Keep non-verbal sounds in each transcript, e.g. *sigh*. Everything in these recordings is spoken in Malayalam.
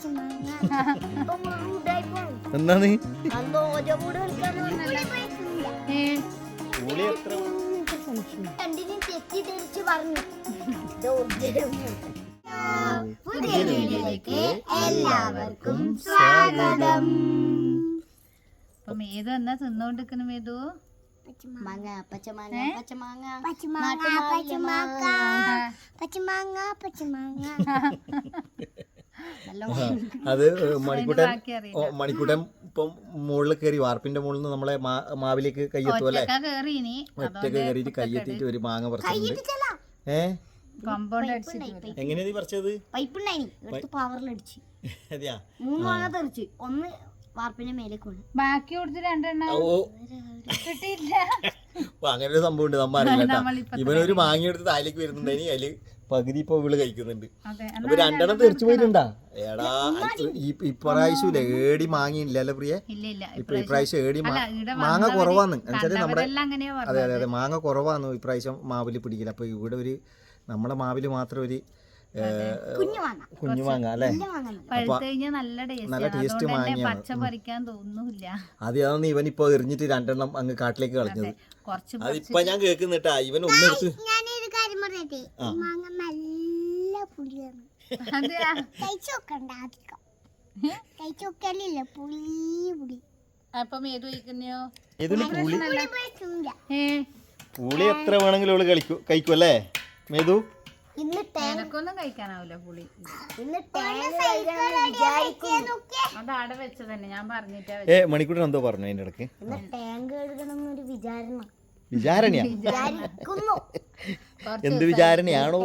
പച്ചമാങ്ങ ഉടായിപ്പോണ്. എന്താണ് എല്ലാവർക്കും സ്വാഗതം. അപ്പൊ മേതു എന്നാ തിന്നോണ്ടിരിക്കുന്നു മേതു? മാങ്ങ പച്ചമാങ്ങ പച്ചമാങ്ങ. പച്ചമാങ്ങ പച്ചമാങ്ങ. പച്ചമാങ്ങ പച്ചമാങ്ങ. നല്ല അത് *laughs* മണിക്കൂട്ടൻ മണിക്കൂട്ടൻ ഇപ്പം മുകളിൽ കയറി വാർപ്പിന്റെ മുകളിൽ നിന്ന് നമ്മളെ മാവിലേക്ക് കയ്യെത്തും അല്ലേ? ഒറ്റക്ക കയറിയിട്ട് കയ്യെത്തിയിട്ട് ഒരു മാങ്ങ പറിച്ചിട്ടുണ്ട്. ഏ. എങ്ങനെയാ നീ പറിച്ചത്? *laughs* അതെയാ? മൂന്ന് മാങ്ങ തെറിച്ച്. ഒന്ന് വാർപ്പിന്റെ മേലെ ബാക്കി കൊടുത്ത് രണ്ടെണ്ണം അങ്ങനെ ഒരു സംഭവം ഉണ്ട് നമ്മ അറിയില്ല *laughs* ഇവനൊരു മാങ്ങ എടുത്ത് താലേക്ക് വരുന്നുണ്ടെങ്കിൽ അതിൽ പകുതി ഇപ്പൊ ഇവൾ കഴിക്കുന്നുണ്ട്. അതെ. അപ്പൊ രണ്ടെണ്ണം തെറിച്ചു പോയിട്ടുണ്ടാ? ഏടാ ഈ ഇപ്രാവശ്യം ഏടി മാങ്ങിയില്ലല്ലോ പ്രിയ? ഇപ്പൊ ഇപ്രാവശ്യം ഏടി മാങ്ങ കുറവാന്ന്. എന്നുവെച്ചാൽ നമ്മുടെ അതെ അതെ അതെ. മാങ്ങ കുറവാന്ന് ഇപ്രാവശ്യം മാവിൽ പിടിക്കില്ല. അപ്പൊ ഇവിടെ ഒരു നമ്മുടെ മാവിൽ മാത്രം ഒരു കുഞ്ഞുമാങ്ങ കുഞ്ഞു മാങ്ങ. മാങ്ങ അല്ലേ? മാങ്ങ. നല്ല ടേസ്റ്റ് പറിക്കാൻ തോന്നുന്നില്ല. അതാണ് ഇവൻ ഇപ്പൊ എറിഞ്ഞിട്ട് രണ്ടെണ്ണം അങ്ങ് കാട്ടിലേക്ക് കളഞ്ഞത്. അതിപ്പോ ഞാൻ കേൾക്കുന്നിട്ടാ. ഇവൻ ഒന്നെടുത്ത് പറയട്ടെ മാങ്ങ നല്ല പുളിയാണ്. അധികം. പുളി പുളി. അപ്പം ഏത് കഴിക്കുന്നയോ? ഇതിന് പുളി പുളി എത്ര വേണമെങ്കിലും അവൾ കളിക്കൂ കഴിക്കും അല്ലേ? മേതു? എനക്കൊന്നും കഴിക്കാനാവില്ല പുളി. അത് ഞാൻ പറഞ്ഞിട്ടാ ഏ മണിക്കൂട്ടൻ എന്തോ പറഞ്ഞു അതിന്റെ ഇടയ്ക്ക്. ഇന്ന് ടാങ്ക് എന്നൊരു വിചാരണ. വിചാരണയാ. വിചാരിക്കുന്നു. എന്ത് വിചാരണയാണോ?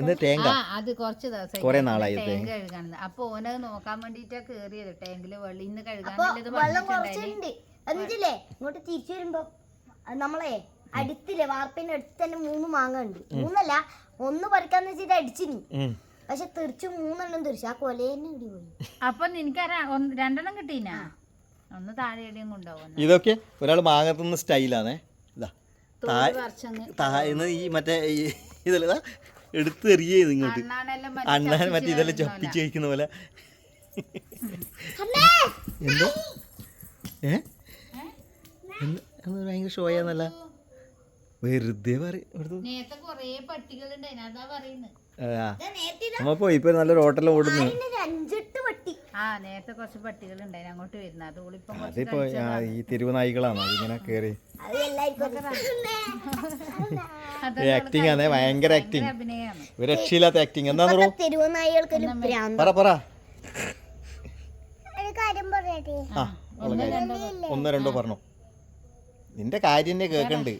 എന്ന് തേങ്ങ ആ അത് കുറച്ച് ദിവസം കുറേ നാളായി തേങ്ങ. കഴുകണത് അപ്പൊ ഓനത് നോക്കാൻ വേണ്ടിട്ടാ കേറിയത്. ടാങ്കിൽ വെള്ളം ഇന്ന് കഴുകാനുള്ളത് ഇങ്ങോട്ട് തിരിച്ചു വരുമ്പോ നമ്മളെ അടുത്തില്ലേ? വാർപ്പിന്റെ അടുത്ത് തന്നെ മൂന്ന് മാങ്ങ ഉണ്ട്. മൂന്നല്ല ഒന്ന് പറിക്കാന്ന് വെച്ചിട്ട് അടിച്ചിനി. പക്ഷെ തിരിച്ചു മൂന്നെണ്ണം തിരിച്ചു ആ കൊലേനെ പോയി. അപ്പൊ നിനക്ക് രണ്ടെണ്ണം കിട്ടീനാ? ഒന്ന് താഴെ കൊണ്ടുപോകുന്നു ഇതൊക്കെ ഒരാൾ മാങ്ങ തിന്ന സ്റ്റൈലാണേ താഴ്ന്ന് ഈ മറ്റേ ഇതല്ല എടുത്ത് ഇങ്ങോട്ട്. അണ്ണാൻ മറ്റേ ഇതെല്ലാം ചപ്പിച്ച് കഴിക്കുന്ന പോലെ. എന്തോ? ഏ? ഭയങ്കര ഷോയാന്നല്ല വെറുതെ പറയും നമ്മ പോയി ഇപ്പൊ നല്ലൊരു ഹോട്ടലിൽ ഓടുന്നു. നേരത്തെ കുറച്ച് അങ്ങോട്ട് അതിപ്പോ ആ, ഈ തെരുവ് നായികളാണ്? അതിങ്ങനെ കേറി. ആക്ടിങ് ആണേ ഭയങ്കര ആക്ടിങ് രക്ഷയില്ലാത്ത ആക്ടിങ് എന്താ പറ പറ. ഒന്നോ രണ്ടോ പറഞ്ഞോ. നിന്റെ കാര്യം കേക്കണ്ട്.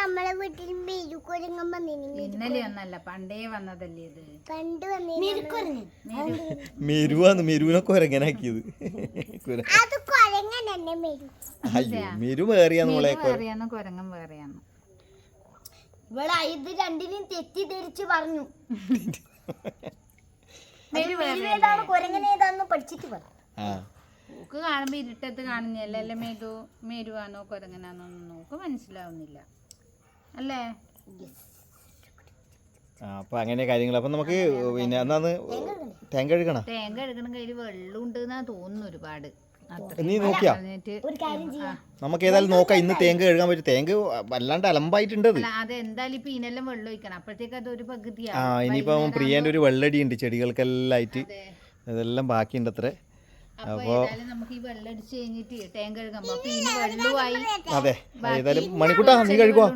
നമ്മളെ വീട്ടിൽ മെരുക്കൊരുങ്ങൻ വന്നിനി ഇന്നലെ ഒന്നല്ല പണ്ടേ വന്നതല്ലേ ഇത്. പണ്ട് വന്നിനി മെരുവാന്ന് മെരുവിനെ കൊരങ്ങനാക്കിയത്. അത് കൊരങ്ങൻ തന്നെ മെരു അയ്യോ മെരു വേറിയാന്ന് മോളെ വേറെയാന്ന് കൊരങ്ങൻ വേറെയാന്ന്. ഇവിടെ ഇത് രണ്ടിനും തെറ്റിദ്ധരിച്ച് പറഞ്ഞു. മെരു മെരു ഏതാണ് കൊരങ്ങൻ ഏതാന്ന് പഠിച്ചിട്ട് പറ. ആ. നോക്ക് കാണുമ്പോ ഇരുട്ടത്ത് കാണുന്നല്ലേ അല്ലെ മേതു മേരുവാണോ കൊരങ്ങനാണോ നോക്ക് മനസ്സിലാവുന്നില്ല. അല്ലേ? അപ്പൊ അങ്ങനെ കാര്യങ്ങൾ അപ്പൊ നമുക്ക് പിന്നെ എന്നാന്ന് തേങ്ങ കഴുകണം? തേങ്ങ കഴുകണം കയ്യിൽ വെള്ളമുണ്ട് എന്നാ തോന്നുന്നു ഒരുപാട്. നീ നോക്കിയാ? ഒരു കാര്യം ചെയ്യാം. നമുക്ക് ഏതായാലും നോക്കാം. ഇന്ന് തേങ്ങ കഴുകാൻ പറ്റും. തേങ്ങ വല്ലാണ്ട് അലമ്പായിട്ടുണ്ട് അത്. എന്തായാലും ഇപ്പൊ ഇതിനെല്ലാം വെള്ളം ഒഴിക്കണം. അപ്പോഴത്തേക്ക് അതൊരു ആ ഇനിയിപ്പോ പ്രിയന്റെ ഒരു വെള്ളടി ഉണ്ട് ചെടികൾക്കെല്ലാം ആയിട്ട് ഇതെല്ലാം ബാക്കിയുണ്ട് അത്രേ അപ്പൊ നമുക്ക് ഈ വെള്ളം അടിച്ച് കഴിഞ്ഞിട്ട് തേങ്ങ കഴുകുമ്പോ അപ്പൊ ഇതിന് അതെ ഏതായാലും മണിക്കൂട്ടാ നീ കഴിക്കുവാ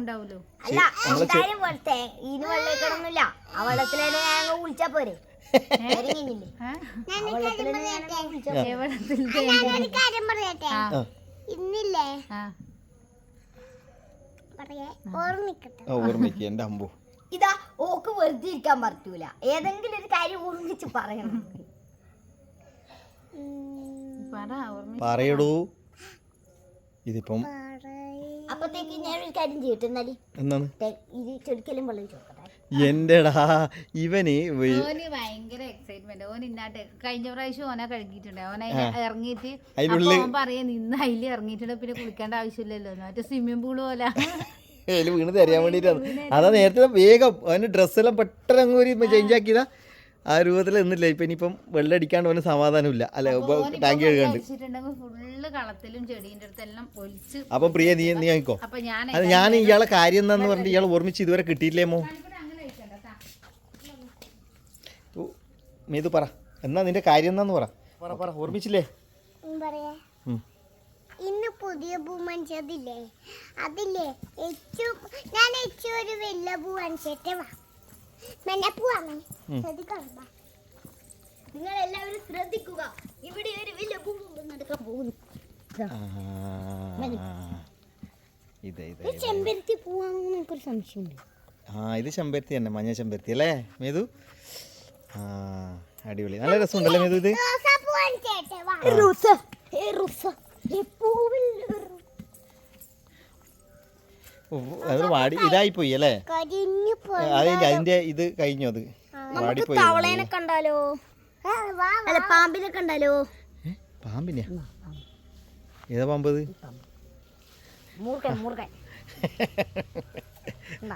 എന്റെ അമ്പു. ഇതാ ഓക്ക് വെറുതെ ഇരിക്കാൻ പറ്റൂല. ഏതെങ്കിലും ഒരു കാര്യം ഓർമ്മിച്ച് പറയണം. പറയടൂ. ഇതിപ്പം. അപ്പത്തേക്ക് ഞാൻ ഒരു കാര്യം ചെയ്യട്ടെ എന്നാൽ? എന്താണ്? തെ- ഇത് ചെടിക്കെല്ലാം വെള്ളം ചോക്കട്ടെ എന്റെടാ ഇവന് ഓന് ഭയങ്കര എക്സൈറ്റ്മെന്റ് ഓൻ ഇന്നാട്ട് കഴിഞ്ഞ പ്രാവശ്യം ഓനെ കഴുകിയിട്ടുണ്ട്. ഓനെ ഇറങ്ങിയിട്ട് അതിനുള്ളിൽ- ഓൻ പറയാ നിന്ന് അതിൽ ഇറങ്ങിയിട്ടുണ്ട് പിന്നെ കുളിക്കേണ്ട ആവശ്യമില്ലല്ലോ. മറ്റേ സ്വിമ്മിംഗ് പൂൾ പോലെ. *laughs* അതിൽ വീണ് തരാൻ വേണ്ടിട്ടാണ്. അതാ നേരത്തെ വേഗം അവന് ഡ്രസ്സെല്ലാം പെട്ടെന്ന് അങ്ങ് ഒരു ചേഞ്ച് ആക്കിയതാ. ആ രൂപത്തിൽ നിന്നില്ല. ഇപ്പൊ ഇനിയിപ്പം വെള്ളം അടിക്കാണ്ട് അവന് സമാധാനമില്ല. അല്ലെ? ടാങ്ക് കഴുകാണ്ട് അപ്പൊ പ്രിയ നീ നീ ആയിക്കോ? അത് ഞാൻ ഇയാളെ കാര്യം എന്താന്ന് പറഞ്ഞിട്ട് ഇയാൾ ഓർമ്മിച്ച് ഇതുവരെ കിട്ടിയില്ലേമോ മേതു പറ. എന്നാ നിന്റെ കാര്യം എന്താന്ന് പറ. പറ പറ. ഓർമ്മിച്ചില്ലേ. ഇന്ന് പുതിയ പൂ മനുഷ്യതില്ലേ അതില്ലേ? ഞാൻ ഒരു വലിയ പൂ വാ. നിങ്ങൾ എല്ലാവരും ശ്രദ്ധിക്കുക. ഇവിടെ ഒരു വലിയ ഭൂമി നടക്കാൻ പോകുന്നു. ആ, ഇതെ ഇതെ ഇത് ചെമ്പരത്തി പൂവാണെന്ന് എനിക്കൊരു സംശയമുണ്ട്. ആ ഇത് ചെമ്പരത്തി തന്നെ. മഞ്ഞ ചെമ്പരത്തി അല്ലേ? മേതു? ആ അടിപൊളി. നല്ല രസമുണ്ടല്ലേ മേതു ഇത്? റോസ. റോസ. പൂവിൽ അത് വാടി പോയി അല്ലേ? കരിഞ്ഞു പോയി അതിന്റെ അതിന്റെ ഇത് കഴിഞ്ഞു അത്. വാടിപ്പോയി തവളേനെ കണ്ടാലോ? അല്ല പാമ്പിനെ കണ്ടാലോ? ഏ, ഏതാ പാമ്പ് ഇത് *laughs*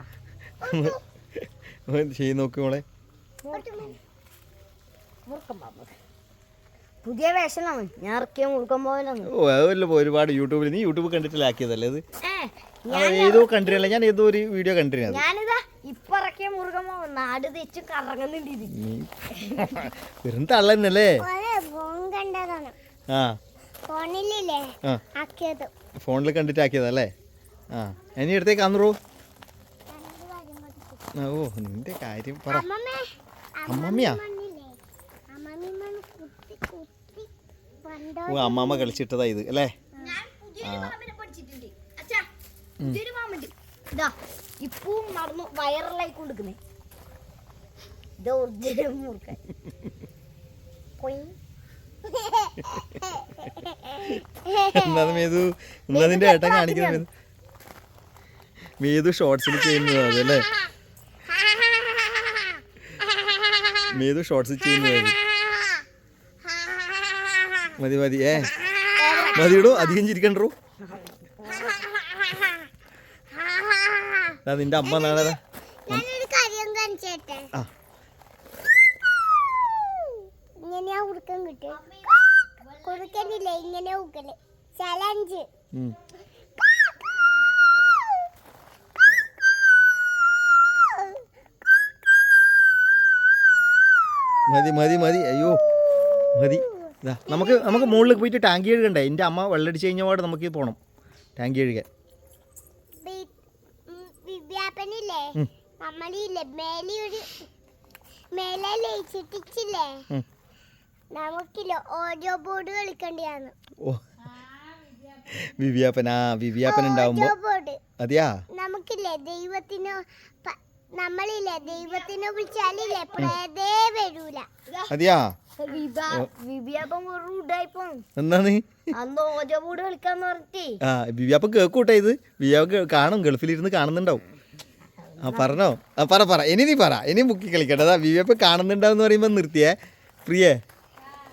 ചെയ്ത് നോക്ക് മോളെ. പുതിയ വേഷനാണ്. ഞാൻ ഇറക്കിയ മുറുക്കം പോയാലോ ഓ അതല്ല ഒരുപാട് യൂട്യൂബിൽ നീ യൂട്യൂബ് കണ്ടിട്ടില്ലാക്കിയതല്ലേ അത്? ഏതോ കണ്ടിരല്ല ഞാൻ ഏതോ ഒരു വീഡിയോ കണ്ടിരുന്നത് ഞാനിതാ ഇപ്പൊ ഇറക്കിയ മൂർഖൻ നാട് തെച്ച് കറങ്ങുന്നുണ്ട് *laughs* വെറും തള്ളന്നല്ലേ? ആ. ഫോണിലില്ലേ? ആ. ആക്കിയത്. ഫോണിൽ കണ്ടിട്ടാക്കിയതല്ലേ ആ. എനി അടുത്തേക്ക് അന്നറോ ഓ നിന്റെ കാര്യം പറ. അമ്മമ്മേ അമ്മമ്മയാ? ഓ അമ്മാമ്മ കളിച്ചിട്ടതാ ഇത് അല്ലേ? ഞാൻ പുതിയൊരു പാമ്പുണ്ട് ഇതാ ഇപ്പവും നടന്നു വൈറലായി കൊണ്ടിരിക്കുന്നേ ഇത് ഒറിജിനൽ മൂർഖൻ കൊയ്. എന്നാ മേതു? എന്നാ നിന്റെ ഏട്ടൻ കാണിക്കുന്ന മേതു? മേതു ഷോർട്സിൽ ചെയ്യുന്നത് അതല്ലേ മേതു ഷോർട്സിൽ ചെയ്യുന്നത് മതി മതി. ഏ മതിയിടൂ അധികം ചിരിക്കണ്ടോ നിന്റെ അമ്മ നാളെ ഞാനൊരു കാര്യം കാണിച്ചേട്ടെ? ആ. ഇങ്ങനെയാ ഉടുക്കം കിട്ടും. കൊടുക്കണില്ലേ ഇങ്ങനെ ഉക്കൽ ചലഞ്ച്. മതി മതി മതി. അയ്യോ മതി. നമുക്ക് നമുക്ക് മുകളിൽ പോയിട്ട് ടാങ്കി എഴുകണ്ടേ എന്റെ അമ്മ വെള്ളടിച്ച് കഴിഞ്ഞ പാട് നമുക്ക് പോകണം ടാങ്കി കഴുകാൻ വിദ്യാപനില്ലേ ഉം. നമ്മളില്ലേ മേലെ ഒരു മേലെ ലയിച്ചിട്ടിച്ചില്ലേ ഉം. നമുക്കില്ല ഓഡിയോ ബോർഡ് കളിക്കണ്ടിയാണ്. ഓ. അതെയാ? നമുക്കില്ലേ ദൈവത്തിനോ നമ്മളില്ലേ ദൈവത്തിനെ വിളിച്ചാലില്ലേ പ്രേതേ വരൂല. അതെയാ? പറഞ്ഞിട്ടേ. ആ കേക്കൂട്ടെ ഇത്. കാണും ഗൾഫിലിരുന്ന് കാണുന്നുണ്ടാവും. ആ പറഞ്ഞോ? ആ പറ പറ. ഇനി നീ പറ. ഇനി ബുക്കി കളിക്കട്ടെ അതാ വിവിയാപ്പൻ കാണുന്നുണ്ടാവെന്ന് പറയുമ്പോൾ നിർത്തിയേ. പ്രിയേ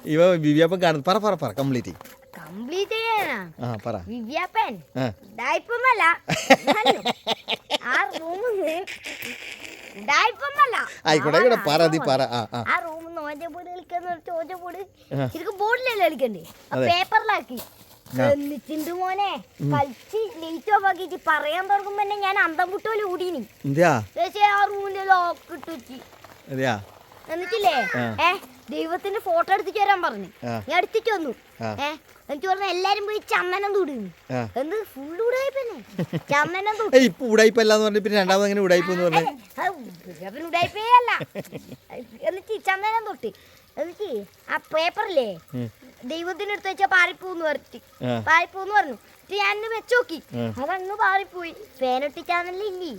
ഇവ വിവിയാപ്പൻ കാണുന്നു. പറ പറ പറ. കംപ്ലീറ്റ് കംപ്ലീറ്റ് ആ പറ. ആ. ആയിക്കോട്ടെ ആയിക്കോട്ടെ. പറ നീ പറ. ആ ആ. ആ റൂമിൽ ഓജബോർഡ് കളിക്കാന്ന് പറഞ്ഞിട്ട് ഓജബോർഡ് ആ. ശരിക്കും ബോർഡിലല്ലേ കളിക്കണ്ടേ. പേപ്പറിലാക്കി. ആ. എന്നിട്ടുണ്ട് മോനെ. കളിച്ച് ലേറ്റ് ഓഫ് ആക്കിട്ട് പറയാൻ തുടങ്ങുമ്പോ തന്നെ ഞാൻ അന്തം വിട്ടോലെ ഓടീനി ആ റൂമിന്റെ ലോക്ക് ഇട്ട് വെച്ച്. എന്നിട്ടില്ലേ? ഏ ദൈവത്തിന്റെ ഫോട്ടോ എടുത്തിട്ട് വരാൻ പറഞ്ഞു. ഞാൻ എടുത്തിട്ട് വന്നു. ഏ എന്നിട്ട് പറഞ്ഞു എല്ലാരും പോയി ചന്ദനം തൂടുന്നു. എന്ത് ഫുൾ ഉടായിപ്പന്നെ ചന്ദനം *laughs* ഇപ്പൊ ഉടായിപ്പല്ലാന്ന് പറഞ്ഞ പിന്നെ രണ്ടാമത് അങ്ങനെ ഉടായിപ്പ് എന്ന് പറഞ്ഞേ? ഉടായിപ്പേ അല്ല എന്നിട്ട് ചന്ദനം തൊട്ട്. എന്നിട്ട് ആ പേപ്പറില്ലേ ഉം. അടുത്ത് എടുത്ത് വെച്ചാൽ പാറിപ്പൂന്ന് പറഞ്ഞിട്ട്. പാറിപ്പൂന്ന് പറഞ്ഞു. ഞാൻ വെച്ച് നോക്കി. ആ. അതങ്ങ് പാറിപ്പോയി. പേനൊട്ടിച്ചാന്നല്ലേ ഇല്ലേ.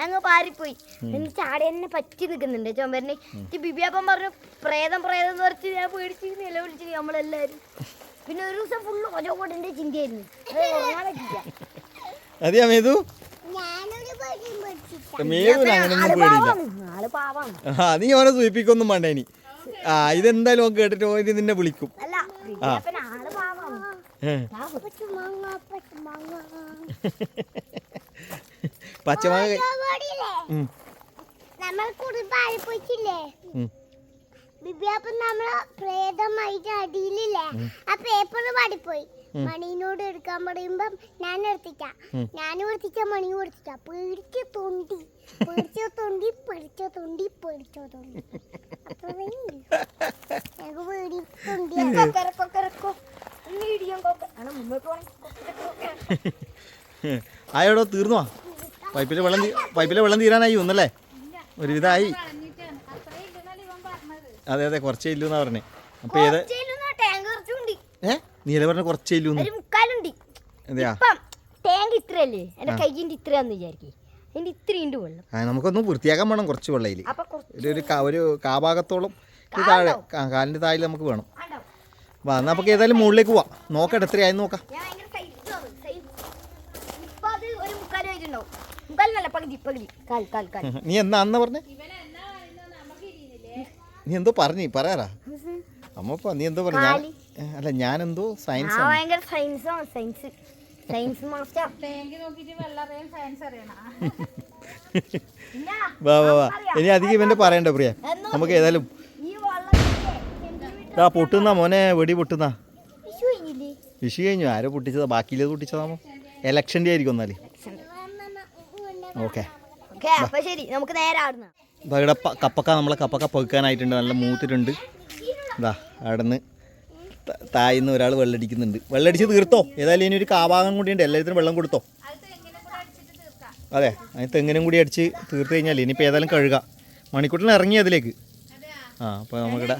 അങ്ങ് പാറിപ്പോയി. എന്നിട്ട് ചാടി എന്നെ പറ്റി നിൽക്കുന്നുണ്ട് ചൊമ്പരനെ ബിബിയപ്പം പറഞ്ഞു പ്രേതം പ്രേതം എന്ന് പറഞ്ഞ് ഞാൻ പേടിച്ച് നിലവിളിച്ച് നമ്മളെല്ലാരും. പിന്നെ ഒരു ദിവസം ഫുള്ള് ഒജോകോട്ടിന്റെ ചിന്തയായിരുന്നു. അതെയാ മേതു? നീ അവനെ സൂചിപ്പിക്കൊന്നും വേണ്ട ഇനി. ആ ഇതെന്തായാലും കേട്ടിട്ട് നിന്നെ വിളിക്കും. *laughs* പച്ചമാങ്ങ നമ്മൾ പോയിട്ടില്ലേ? ബിബി ബിബിയപ്പം നമ്മളെ പ്രേതമായിട്ട് അടിയിലില്ലേ? ആ പേപ്പർ പാടിപ്പോയി മണീനോട് എടുക്കാൻ പറയുമ്പം ഞാൻ എടുത്തിക്കാം. ഞാൻ കൊടുത്തിട്ട മണി കൊടുത്തിട്ട പേടിച്ച തൊണ്ടി. പേടിച്ച തൊണ്ടി പേടിച്ച തൊണ്ടി പേടിച്ച തൊണ്ടി. അപ്പൊ. ഞങ്ങൾക്ക് പേടി. തൊണ്ടി കൊക്കര, മുമ്പോട്ട്. ആയോടോ തീർന്നോ പൈപ്പിലെ വെള്ളം പൈപ്പിലെ വെള്ളം തീരാനായി ഒന്നല്ലേ? ഒരുവിധമായി ഇവൻ അതെ അതെ കുറച്ചേ ഇല്ലെന്നാ പറഞ്ഞേ. അപ്പൊ ഏത് ഏ? നീല പറഞ്ഞ കുറച്ചേ ഒരു മുക്കാലുണ്ട്. അതെയാ? ഇപ്പം ടാങ്ക് ഇത്രയല്ലേ? എന്റെ കൈയിന്റെ ഇത്രയാന്ന് വിചാരിക്കും. അതിന്റെ ഇത്രയുണ്ട് വെള്ളം. ആ നമുക്കൊന്ന് വൃത്തിയാക്കാൻ വേണം കുറച്ച് വെള്ളയിൽ അപ്പൊ കുറച്ച് ഒരു ഒരു കാ- ഒരു കാഭാഗത്തോളം ഇത് താഴെ കാലിന്റെ താഴെ നമുക്ക് വേണം. ഉണ്ടാവും. വാ നമുക്ക് ഏതായാലും മുകളിലേക്ക് പോവാം. നോക്കട്ടെ എത്രയായി നോക്കാം. ഞാൻ ഭയങ്കര size ആണ്, size. ഇപ്പൊ അത് ഒരു മുക്കാൽ വെച്ചിട്ടുണ്ടാവും മുക്കാലിനല്ല പകുതി പകുതി. കാൽ കാൽ കാൽ. *laughs* നീ എന്നാ അന്ന് പറഞ്ഞേ? നീ എന്തോ പറഞ്ഞു പറയാറാ. അമ്മപ്പ നീ എന്തോ പറഞ്ഞു? ഞാൻ കാലി. ഏ, ഞാൻ എന്തോ സയൻസ് ഭയങ്കര സയൻസ് സയൻസ് സയൻസ് മാസ്റ്റർ വാ വാ വാ. ഇനി അധികം ഇവന്റെ പറയണ്ട പ്രിയ. നമുക്ക് ഏതായാലും ഈ വള്ളം ഇതാ ആ പൊട്ടുന്ന മോനെ വെടി പൊട്ടുന്ന. വിഷു കഴിഞ്ഞു. ആരോ പൊട്ടിച്ചതാ ബാക്കിയിലേത് പൊട്ടിച്ചതാമോ എലക്ഷന്റെ ആയിരിക്കും എന്നാൽ. ഓക്കെ ഓക്കെ ശരി നമുക്ക് നേരെ ഇവിടെ കപ്പക്ക നമ്മളെ കപ്പക്ക പൊയ്ക്കാനായിട്ടുണ്ട് നല്ല മൂത്തിട്ടുണ്ട്. ഇതാ അവിടെ നിന്ന് തായിന്ന് ഒരാൾ വെള്ളടിക്കുന്നുണ്ട്. വെള്ളടിച്ച് തീർത്തോ? ഏതായാലും ഇനി ഒരു കാവാകം കൂടി ഉണ്ട്. എല്ലാത്തിനും വെള്ളം കൊടുത്തോ? അതെ അതിന് തെങ്ങിനും കൂടി അടിച്ച് തീർത്ത് കഴിഞ്ഞാൽ ഇനിയിപ്പോൾ ഏതായാലും കഴുകാം. മണിക്കൂട്ടിന് ഇറങ്ങി അതിലേക്ക്. ആ അപ്പോൾ നമുക്കിവിടെ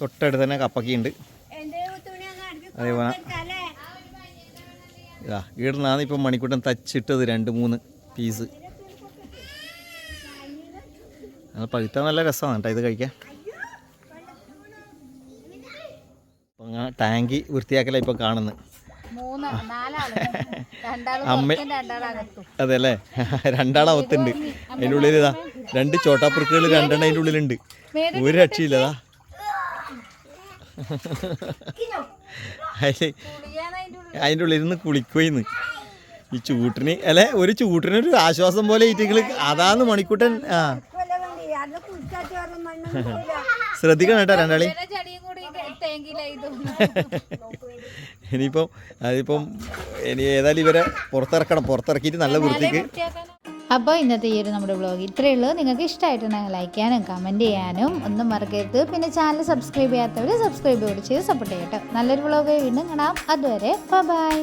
തൊട്ടടുത്ത് തന്നെ കപ്പക്കുണ്ട് അതേപോലെ ആ ഇതാ ഇവിടുന്നാണ് ഇപ്പം മണിക്കൂട്ടൻ തച്ചിട്ടത് രണ്ട് മൂന്ന് പീസ് അത് പഴുത്താൽ നല്ല രസമാണ് കേട്ടോ ഇത് കഴിക്കാൻ. അങ്ങനെ ടാങ്കി വൃത്തിയാക്കല ഇപ്പം കാണുന്നത് അമ്മ അതെ അല്ലേ രണ്ടാളകത്തുണ്ട് അതിന്റെ ഉള്ളിൽ ഇതാ രണ്ട് ചോട്ടാപ്പുറുക്കുകൾ രണ്ടെണ്ണം അതിന്റെ ഉള്ളിലുണ്ട്. ഒരു രക്ഷയില്ലതാ. അതിൽ അതിന്റെ ഉള്ളിൽ നിന്ന് കുളിക്കുകയെന്ന് ഈ ചൂട്ടിന് അല്ലെ? ഒരു ചൂട്ടിന് ഒരു ആശ്വാസം പോലെ ഈറ്റിങ്ങൾ അതാന്ന് മണിക്കൂട്ടൻ ആ. *laughs* ശ്രദ്ധിക്കണം കേട്ടോ രണ്ടാളി. ഇനിയിപ്പം അതിപ്പം ഇനി ഏതായാലും ഇവരെ പുറത്തിറക്കണം. പുറത്തിറക്കിയിട്ട് നല്ല വൃത്തിക്ക്. അപ്പോൾ ഇന്നത്തെ ഈ ഒരു നമ്മുടെ വ്ളോഗ് ഇത്രയേ ഉള്ളൂ. നിങ്ങൾക്ക് ഇഷ്ടമായിട്ടുണ്ടെങ്കിൽ ലൈക്ക് ചെയ്യാനും കമന്റ് ചെയ്യാനും ഒന്നും മറക്കരുത്. പിന്നെ ചാനൽ സബ്സ്ക്രൈബ് ചെയ്യാത്തവർ സബ്സ്ക്രൈബ് കൂടി ചെയ്ത് സപ്പോർട്ട് ചെയ്യട്ടോ. നല്ലൊരു വ്ളോഗ് വീണ്ടും കാണാം. അതുവരെ ബൈ